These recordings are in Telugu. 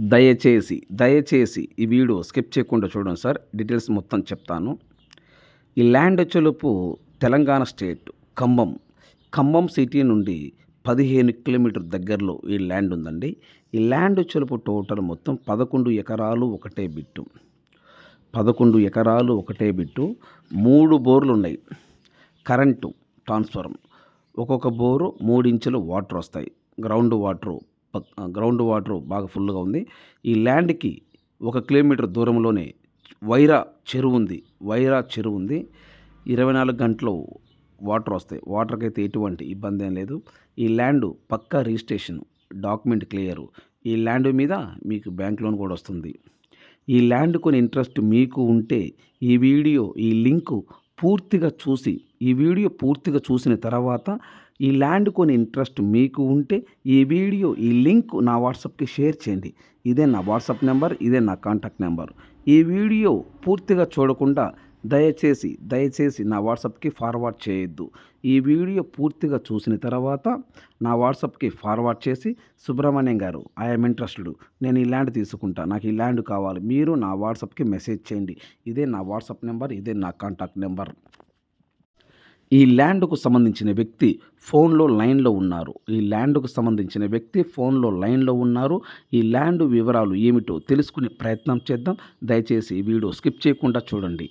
దయచేసి దయచేసి ఈ వీడియో స్కిప్ చేయకుండా చూడండి సార్. డీటెయిల్స్ మొత్తం చెప్తాను. ఈ ల్యాండ్ చెలుపు తెలంగాణ స్టేట్ ఖమ్మం. ఖమ్మం సిటీ నుండి పదిహేను కిలోమీటర్ దగ్గరలో ఈ ల్యాండ్ ఉందండి. ఈ ల్యాండ్ చెలుపు టోటల్ మొత్తం పదకొండు ఎకరాలు ఒకటే బిట్టు. పదకొండు ఎకరాలు ఒకటే బిట్టు. మూడు బోర్లు ఉన్నాయి. కరెంటు ట్రాన్స్ఫార్మ్ ఒక్కొక్క బోరు మూడు వాటర్ వస్తాయి. గ్రౌండ్ వాటరు గ్రౌండ్ వాటర్ బాగా ఫుల్గా ఉంది. ఈ ల్యాండ్కి ఒక కిలోమీటర్ దూరంలోనే వైరా చెరువు ఉంది. వైరా చెరువు ఉంది. ఇరవై నాలుగు గంటలు వాటర్ వస్తాయి. వాటర్కి అయితే ఎటువంటి ఇబ్బంది ఏం లేదు. ఈ ల్యాండ్ పక్కా రిజిస్ట్రేషన్ డాక్యుమెంట్ క్లియరు. ఈ ల్యాండ్ మీద మీకు బ్యాంక్ లోన్ కూడా వస్తుంది. ఈ ల్యాండ్ కొని ఇంట్రెస్ట్ మీకు ఉంటే ఈ వీడియో ఈ లింకు పూర్తిగా చూసి ఈ వీడియో పూర్తిగా చూసిన తర్వాత ఈ ల్యాండ్ కొని ఇంట్రెస్ట్ మీకు ఉంటే ఈ వీడియో ఈ లింక్ నా వాట్సాప్కి షేర్ చేయండి. ఇదే నా వాట్సాప్ నెంబర్ ఇదే నా కాంటాక్ట్ నెంబర్. ఈ వీడియో పూర్తిగా చూడకుండా దయచేసి దయచేసి నా వాట్సాప్కి ఫార్వర్డ్ చేయొద్దు. ఈ వీడియో పూర్తిగా చూసిన తర్వాత నా వాట్సాప్కి ఫార్వర్డ్ చేసి సుబ్రహ్మణ్యం గారు ఐఎమ్ ఇంట్రెస్టెడ్ నేను ఈ ల్యాండ్ తీసుకుంటా. నాకు ఈ ల్యాండ్ కావాలి. మీరు నా వాట్సాప్కి మెసేజ్ చేయండి. ఇదే నా వాట్సాప్ నెంబర్ ఇదే నా కాంటాక్ట్ నెంబర్. ఈ ల్యాండ్కు సంబంధించిన వ్యక్తి ఫోన్లో లైన్లో ఉన్నారు. ఈ ల్యాండ్కు సంబంధించిన వ్యక్తి ఫోన్లో లైన్లో ఉన్నారు. ఈ ల్యాండ్ వివరాలు ఏమిటో తెలుసుకునే ప్రయత్నం చేద్దాం. దయచేసి వీడియో స్కిప్ చేయకుండా చూడండి.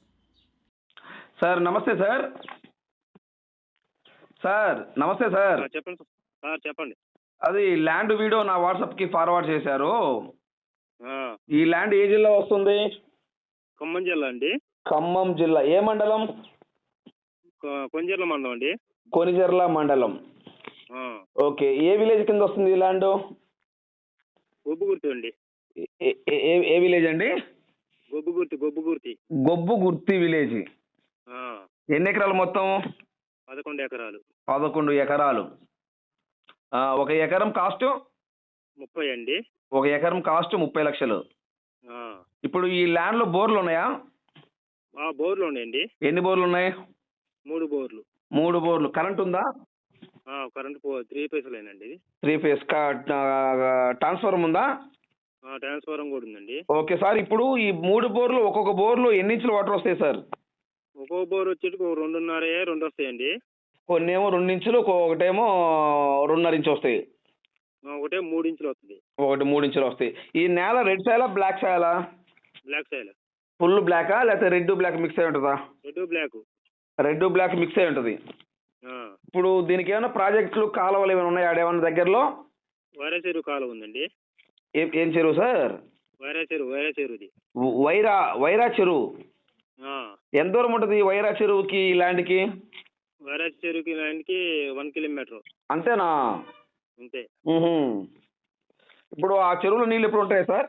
సార్ నమస్తే సార్. సార్ నమస్తే సార్. చెప్పండి సార్. చెప్పండి. అది ల్యాండ్ వీడియో నా వాట్సాప్కి ఫార్వర్డ్ చేశారు. ఈ ల్యాండ్ ఏ జిల్లా వస్తుంది? ఖమ్మం జిల్లా అండి. ఖమ్మం జిల్లా. ఏ మండలం? కొ- కొంజర్ల మండలం అండి. కొనిజర్ల మండలం. ఓకే. ఏ విలేజ్ కింద వస్తుంది ఈ ల్యాండ్? గొబ్బుగుర్తి అండి. ఏ- విలేజ్ అండి? గొబ్బుగుర్తి గొబ్బుగుర్తి. Gobbugurthi village. ఎన్ని ఎకరాలు మొత్తం? పదకొండు ఎకరాలు. పదకొండు ఎకరాలు. ఒక ఎకరం కాస్ట్? ముప్పై అండి. ఒక ఎకరం కాస్ట్ ముప్పై లక్షలు. ఇప్పుడు ఈ ల్యాండ్లో బోర్లు ఉన్నాయా? బోర్లు ఉన్నాయండి. ఎన్ని బోర్లు ఉన్నాయి? మూడు బోర్లు. మూడు బోర్లు. కరెంట్ ఉందా? కరెంట్ త్రీ పైసలేనండి ఇది. Three phase. ట్రాన్స్ఫార్మర్ ఉందా? ఆ, ట్రాన్స్ఫారం కూడా ఉందండి. ఓకే సార్ ఇప్పుడు ఈ మూడు బోర్లు ఒక్కొక్క బోర్లు ఎన్ని ఇంచులు వాటర్ వస్తాయి సార్? ఒక్కో బోర్ వచ్చేటి ఒక రెండున్నర రెండు వస్తాయండి. కొన్ని ఏమో రెండు ఇంచులు ఒకటేమో రెండున్నర ఇంచు వస్తాయి. ఒకటే మూడు ఇంచులు వస్తుంది. ఒకటి మూడు ఇంచులు వస్తాయి. ఈ నేల రెడ్ సాయలా బ్లాక్ సాయలా? బ్లాక్ సైల్ ఫుల్ బ్లాకా లేకపోతే రెడ్ బ్లాక్ మిక్స్ అయి ఉంటుందా? Red black. Red black mix అయి ఉంటుంది. ఇప్పుడు దీనికి ఏమైనా ప్రాజెక్టులు కాలువలు ఏమైనా ఉన్నాయా ఆడేమన్నా దగ్గరలో? వైరా చెరువు కాలువ ఉందండి. ఏం ఏం చెరువు సార్? వైరా చెరువు వైరా చెరువుది. వ- వైరా వైరా చెరువు. ఎంత దూరం ఉంటుంది ఈ వైరా చెరువుకి ఈ ల్యాండ్కి? వైరా చెరువుకి లైన్కి వన్ కిలోమీటర్. అంతేనా? అంతే. ఇప్పుడు ఆ చెరువులో నీళ్ళు ఎప్పుడు ఉంటాయి సార్?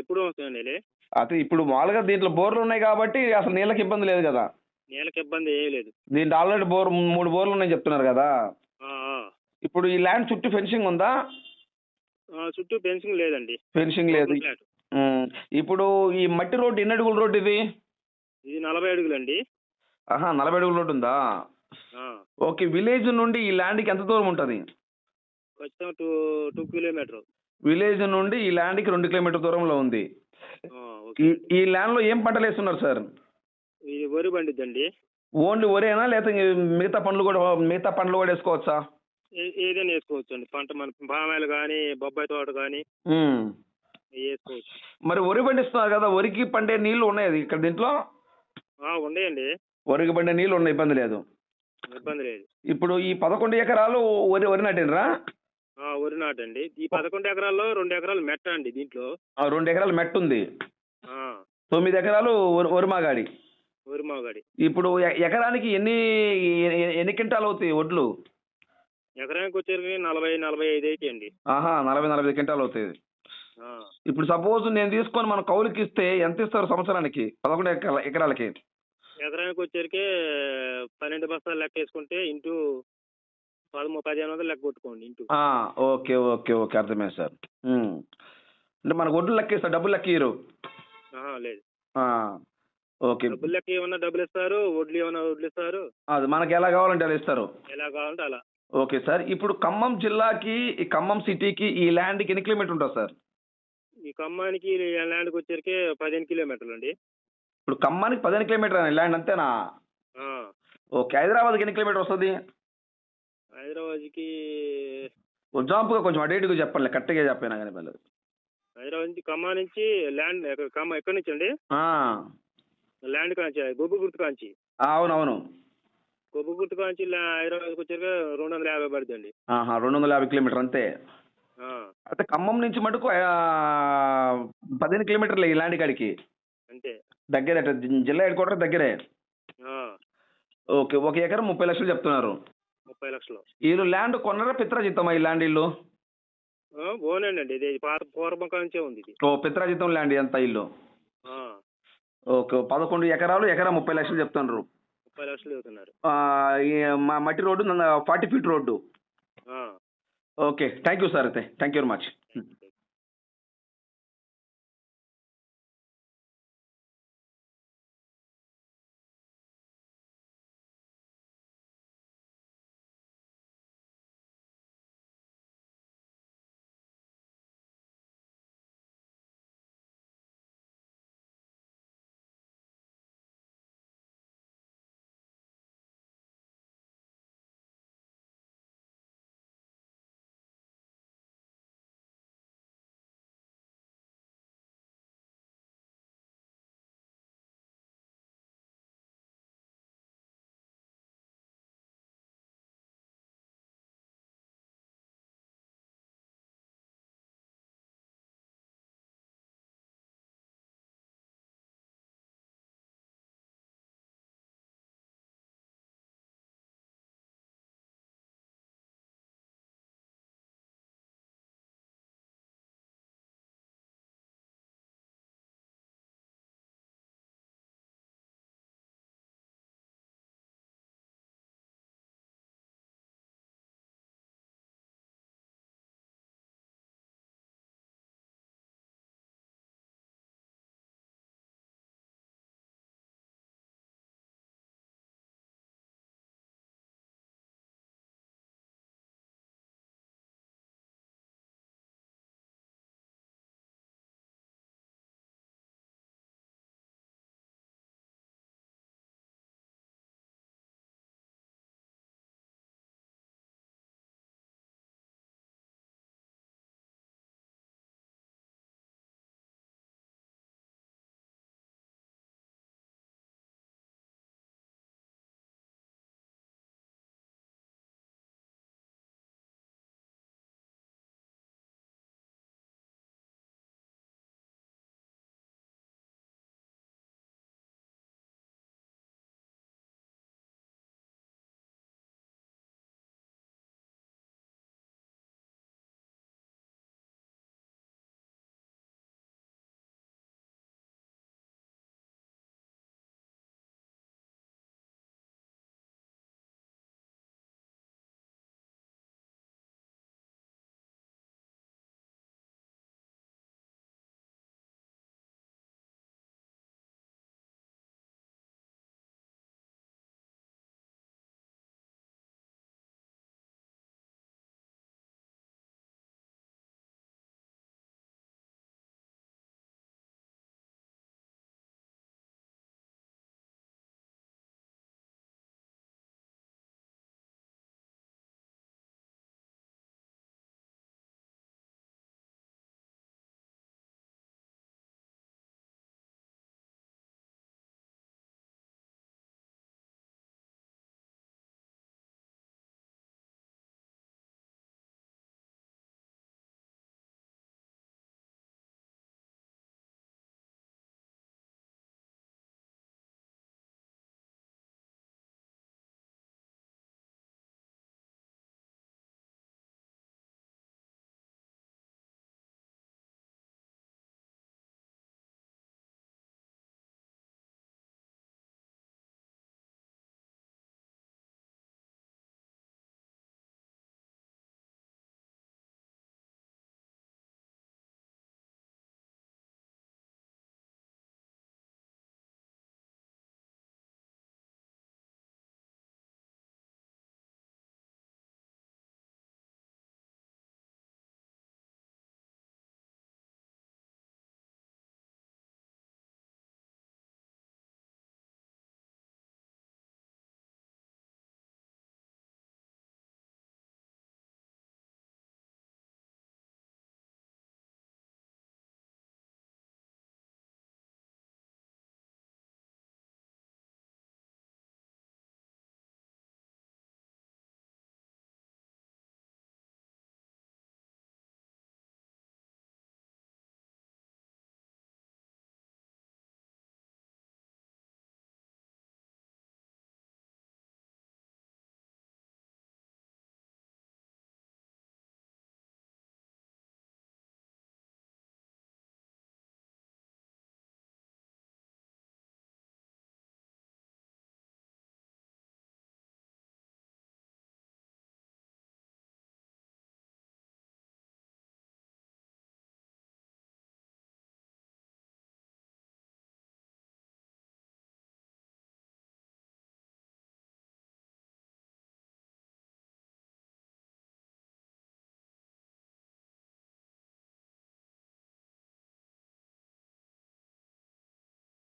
ఎప్పుడు వస్తుందండి అయితే ఇప్పుడు మామూలుగా దీంట్లో బోర్లు ఉన్నాయి కాబట్టి అసలు నీళ్ళకి ఇబ్బంది లేదు కదా. నేలకు ఇబ్బంది ఏం లేదు. దీంట్లో ఆల్రెడీ బోర్ మూడు బోర్లు ఉన్నాయి చెప్తున్నారు కదా. ఇప్పుడు ఈ ల్యాండ్ చుట్టూ ఫెన్సింగ్ ఉందా? చుట్టూ ఫెన్సింగ్ లేదండి. ఫెన్సింగ్ లేదు. ఇప్పుడు ఈ మట్టి రోడ్డు ఎన్ని అడుగుల రోడ్డు ఇది? ఇది నలభై అడుగులండి. ఆహా నలభై అడుగుల రోడ్డు ఉందా ఆ, ఓకే విలేజ్ నుండి ఈ ల్యాండ్కి ఎంత దూరం ఉంటుంది? ఖచ్చితంగా టూ టూ కిలోమీటర్. విలేజ్ నుండి ఈ ల్యాండ్కి రెండు కిలోమీటర్ దూరంలో ఉంది. ఈ ఈ ల్యాండ్లో ఏం పంటలు వేస్తున్నారు సార్? ఇది వరి పండిద్దండి. ఓన్లీ వరేనా? లేకపోతే మిగతా పండ్లు కూడా మిగతా పండ్లు కూడా వేసుకోవచ్చా? ఏదైనా వేసుకోవచ్చు అండి పంట మన పామాయిలు కానీ బొబ్బాయి తోట కానీ. వేసుకోవచ్చు. మరి వరి పండిస్తున్నారు కదా వరికి పండే నీళ్ళు ఉన్నాయి ఇక్కడ దీంట్లో? ఉన్నాయండి వరికి పండే నీళ్ళు ఉన్నాయి ఇబ్బంది లేదు. ఇబ్బంది లేదు. ఇప్పుడు ఈ పదకొండు ఎకరాలు వరి వరి నాటినరా ఆ, వరి నాటండి. ఈ పదకొండు ఎకరాల్లో రెండు ఎకరాలు మెట్ట అండి దీంట్లో. ఆ, రెండు ఎకరాలు మెట్ట ఉంది. ఆ, తొమ్మిది ఎకరాలు వరి- మాగాడి. వరి మాగాడి. ఇప్పుడు ఎకరానికి ఎన్ని ఎన్ని క్వింటాలు అవుతాయి వడ్లు? ఎకరానికి వచ్చేసరికి నలభై నలభై ఐదు అయితే అండి ఆహా నలభై నలభై క్వింటాలు అవుతాయి. ఇప్పుడు సపోజ్ నేను తీసుకొని మన కౌలుకి ఇస్తే ఎంత ఇస్తారు సంవత్సరానికి? పదకొండు ఎకరా- ఎకరాలకి. ఎకరానికి వచ్చేసరికి పన్నెండు బస్తాలు లెక్క వేసుకుంటే ఇంటూ పదమూడు పదిహేను వందలు లెక్క కొట్టుకోండి ఇంటూ. ఓకే ఓకే ఓకే అర్థమైంది సార్. అంటే మన ఒడ్లు లెక్క ఇస్తారు డబ్బులు లెక్క ఇయ్యరు. లేదు. ఆ, ఓకే. డబ్బులు లెక్క ఏమన్నా డబ్బులు ఇస్తారు వడ్లు ఏమన్నా వడ్లు ఇస్తారు? అది మనకి ఎలా కావాలంటే అలా ఇస్తారు. ఎలా కావాలంటే అలా. ఓకే సార్ ఇప్పుడు ఖమ్మం జిల్లాకి ఈ ఖమ్మం సిటీకి ఈ ల్యాండ్కి ఎన్ని కిలోమీటర్ ఉంటుంది సార్? ఈ ఖమ్మానికి ల్యాండ్కి వచ్చేసరికి పదిహేను కిలోమీటర్లు అండి. ఇప్పుడు ఖమ్మానికి పదిహేను కిలోమీటర్ అని ల్యాండ్ అంతేనా ఆ. ఓకే హైదరాబాద్కి ఎన్ని కిలోమీటర్ వస్తుంది? హైదరాబాద్కి ఎగ్జాంపుల్గా కొంచెం అడేటుగా చెప్పండి కరెక్ట్గా చెప్పినా కానీ పర్లేదు. హైదరాబాద్ నుంచి ఖమ్మం నుంచి ల్యాండ్ ఎక్కడ- ఖమ్మం ఎక్కడి నుంచి అండి? ఆ, ల్యాండ్ కాంచి గొబ్బు గుర్తు కాంచి. ఆ, అవునవును. గొబ్బు గుర్తు కాంచి లా- హైదరాబాద్కి వచ్చాక రెండు వందల యాభై పడుతుంది ఆహా రెండు వందల యాభై కిలోమీటర్ అంతే? అయితే ఖమ్మం నుంచి మటుకు ఆ, పదిహేను కిలోమీటర్లు ఈ ల్యాండ్ కాడికి? అంతే. దగ్గరే జిల్లా హెడ్ క్వార్టర్ దగ్గరే. ఓకే ఒక ఎకరం ముప్పై లక్షలు చెప్తున్నారు. ముప్పై లక్షలు. వీళ్ళు ల్యాండ్ కొన్నారా పిత్రాజిత్తమా ఈ ల్యాండ్ ఇల్లు ఓనండి ఇది ఉంది ఇది. ఓ పిత్రాజిత్తం ల్యాండ్ ఎంత ఇల్లు ఓకే పదకొండు ఎకరాలు ఎకరా ముప్పై లక్షలు చెప్తున్నారు. ముప్పై లక్షలు ఈ మ- మట్టి road forty feet road. Okay thank you sir అయితే థ్యాంక్ యూ వెరీ మచ్.